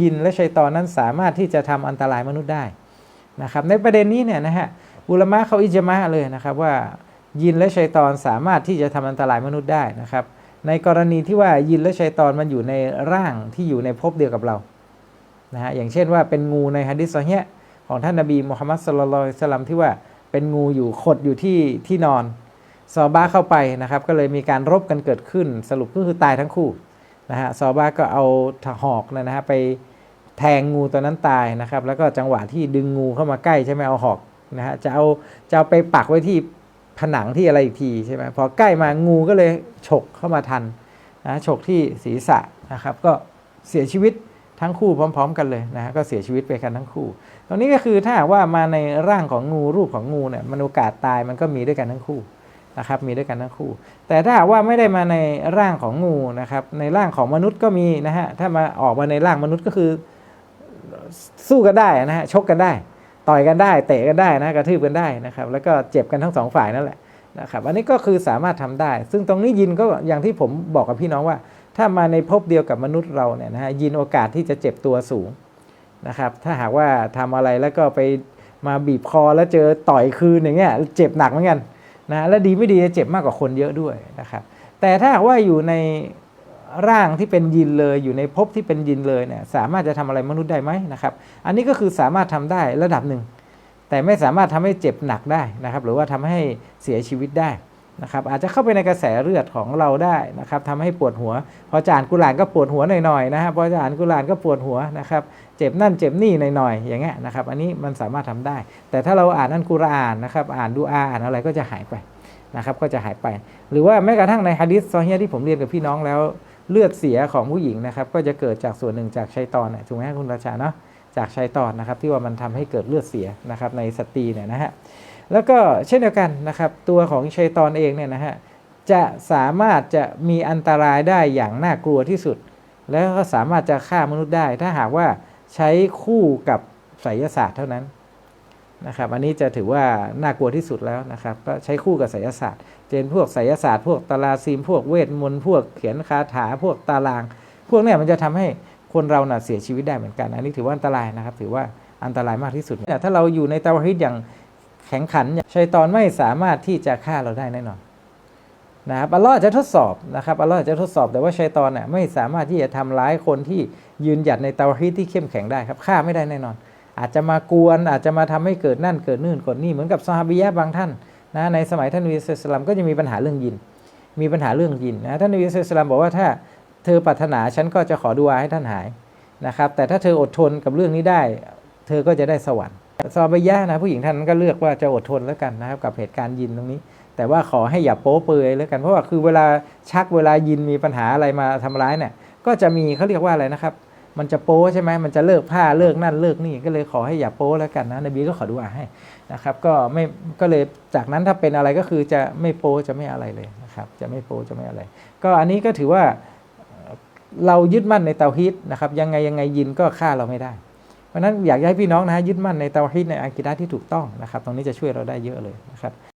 ยินและชัยตอนนั้นสามารถที่จะทำอันตรายมนุษย์ได้นะครับในประเด็นนี้เนี่ยนะฮะอุลมะเขาอิจมะเลยนะครับว่ายินและชัยตอนสามารถที่จะทำอันตรายมนุษย์ได้นะครับในกรณีที่ว่ายินและชัยตอนมันอยู่ในร่างที่อยู่ในภพเดียวกับเรานะฮะอย่างเช่นว่าเป็นงูในฮะดิษซอฮีฮ์ของท่านนบีมุฮัมมัดสุลลัลลอฮุอะลัยสลัมที่ว่าเป็นงูอยู่ขดอยู่ที่ที่นอนซอบาเข้าไปนะครับก็เลยมีการรบกันเกิดขึ้นสรุปก็คือตายทั้งคู่ นะฮะซอบ้าก็เอาหอกนะฮะไปแทงงูตัวนั้นตายนะครับ แล้วก็จังหวะที่ดึงงูเข้ามาใกล้ใช่ไหมเอาหอกนะฮะจะเอาจะเอาไปปักไว้ที่ผนังที่อะไรอีกทีใช่ไหมพอใกล้มางูก็เลยฉกเข้ามาทันนะฉกที่ศีรษะนะครับก็เสียชีวิตทั้งคู่พร้อม ๆ กันเลยนะฮะก็เสียชีวิตไปกันทั้งคู่ ตรงนี้ก็คือถ้าหากว่ามาในร่างของงูรูปของงูเนี่ยมันโอกาสตายมันก็มีด้วยกันทั้งคู่ นะครับมีด้วยกันทั้งคู่ แต่ถ้าหากว่าไม่ได้มาในร่างของงูนะครับในร่างของมนุษย์ก็มีนะฮะถ้ามาออกมาในร่างมนุษย์ก็คือสู้กันได้นะฮะชกกันได้ ต่อยกันได้ เตะกันได้นะกระทืบกันได้นะครับแล้วก็เจ็บกันทั้งสองฝ่ายนั่นแหละนะครับอันนี้ก็คือสามารถทำได้ ซึ่งตรงนี้ยินก็อย่างที่ผมบอกกับพี่น้องว่า ถ้ามาในภพเดียวกับมนุษย์เราเนี่ยนะฮะยินโอกาสที่จะเจ็บตัวสูงนะครับถ้าหากว่าทำอะไรแล้วก็ไปมาบีบคอแล้วเจอต่อยคืนอย่างเงี้ยเจ็บหนักเหมือนกัน นะและดีไม่ดีจะเจ็บมากกว่าคนเยอะด้วยนะครับแต่ถ้าว่าอยู่ในร่างที่เป็นยินเลยอยู่ในภพที่เป็นยินเลยเนี่ยสามารถจะทำอะไรมนุษย์ได้ไหมนะครับอันนี้ก็คือสามารถทำได้ระดับหนึ่ง แต่ไม่สามารถทำให้เจ็บหนักได้นะครับ หรือว่าทำให้เสียชีวิตได้ นะครับอาจจะเข้าไปในกระแสเลือดของเราได้นะครับทำให้ปวดหัว พอจานกุหลานก็ปวดหัวหน่อยๆนะครับพอจานกุหลานก็ปวดหัวนะครับเจ็บนั่นเจ็บนี่หน่อยๆอย่างเงี้ยนะครับอันนี้มันสามารถทำได้ แต่ถ้าเราอ่านอันกุรอานนะครับอ่านดูอาอ่านอะไรก็จะหายไปนะครับก็จะหายไป หรือว่าแม้กระทั่งในฮะดิษซอฮีที่ผมเรียนกับพี่น้องแล้ว เลือดเสียของผู้หญิงนะครับก็จะเกิดจากส่วนหนึ่งจากชัยตอนนะถูกไหมครับคุณราชาเนาะ จากชัยตอนนะครับที่ว่ามันทำให้เกิดเลือดเสียนะครับในสตรีเนี่ยนะฮะแล้วก็เช่นเดียวกันนะครับตัวของชัยตอนเองเนี่ยนะฮะจะสามารถจะมีอันตรายได้อย่างน่ากลัวที่สุด แล้วก็สามารถจะฆ่ามนุษย์ได้ ถ้าหากว่าใช้คู่กับไสยศาสตร์เท่านั้นนะครับอันนี้จะถือว่าน่ากลัวที่สุดแล้วนะครับก็ใช้คู่กับไสยศาสตร์เช่นพวกไสยศาสตร์พวกตาราซีมพวกเวทมนต์พวกเขียนคาถาพวกตาราง พวกเนี้ยมันจะทำให้ คนเราน่ะเสียชีวิตได้เหมือนกัน อันนี้ถือว่าอันตรายนะครับ ถือว่าอันตรายมากที่สุดแต่ถ้าเราอยู่ในตาวฮิดอย่างแข็งขันชัยตอนไม่สามารถที่จะฆ่าเราได้แน่นอนนะครับอัลลอฮ์จะทดสอบนะครับอัลลอฮ์จะทดสอบแต่ว่าชัยตอนน่ะไม่สามารถที่จะทำร้ายคนที่ยืนหยัดในตาวฮิดที่เข้มแข็งได้ครับฆ่าไม่ได้แน่นอน อาจจะมากวนอาจจะมาทำให้เกิดนั่นเกิดนู่นเกิดนี่เหมือนกับซอฮาบียะบางท่านนะในสมัยท่านนบีสุลต่านก็จะมีปัญหาเรื่องยิน มีปัญหาเรื่องยินนะท่านนบีสุลต่านบอกว่าถ้า เธอปรารถนาฉันก็จะขอดุอาให้ท่านหายนะครับ แต่ถ้าเธออดทนกับเรื่องนี้ได้ เธอก็จะได้สวรรค์ซอฮาบียะนะผู้หญิงท่านนั้นก็เลือกว่าจะอดทนแล้วกันนะครับกับเหตุการณ์ยินตรงนี้ แต่ว่าขอให้อย่าโป๊เปลือยแล้วกันเพราะว่าคือเวลาชักเวลายินมีปัญหาอะไรมาทำร้ายเนี่ยก็จะมีเขาเรียกว่าอะไรนะครับ มันจะโป้ใช่ไหมมันจะเลิกผ้าเลิกนั่นเลิกนี่ก็เลยขอให้อย่าโป้แล้วกันนะนบีก็ขอดูอาให้นะครับ ก็ไม่ก็เลยจากนั้นถ้าเป็นอะไรก็คือจะไม่โป้จะไม่อะไรเลยนะครับ จะไม่โป้จะไม่อะไร ก็อันนี้ก็ถือว่า เรายึดมั่นในเตาฮิตนะครับยังไงยังไงยินก็ฆ่าเราไม่ได้ เพราะนั้นอยากให้พี่น้องนะฮะยึดมั่นในเตาฮีตในอากิดะที่ถูกต้องนะครับ ตรงนี้จะช่วยเราได้เยอะเลยนะครับ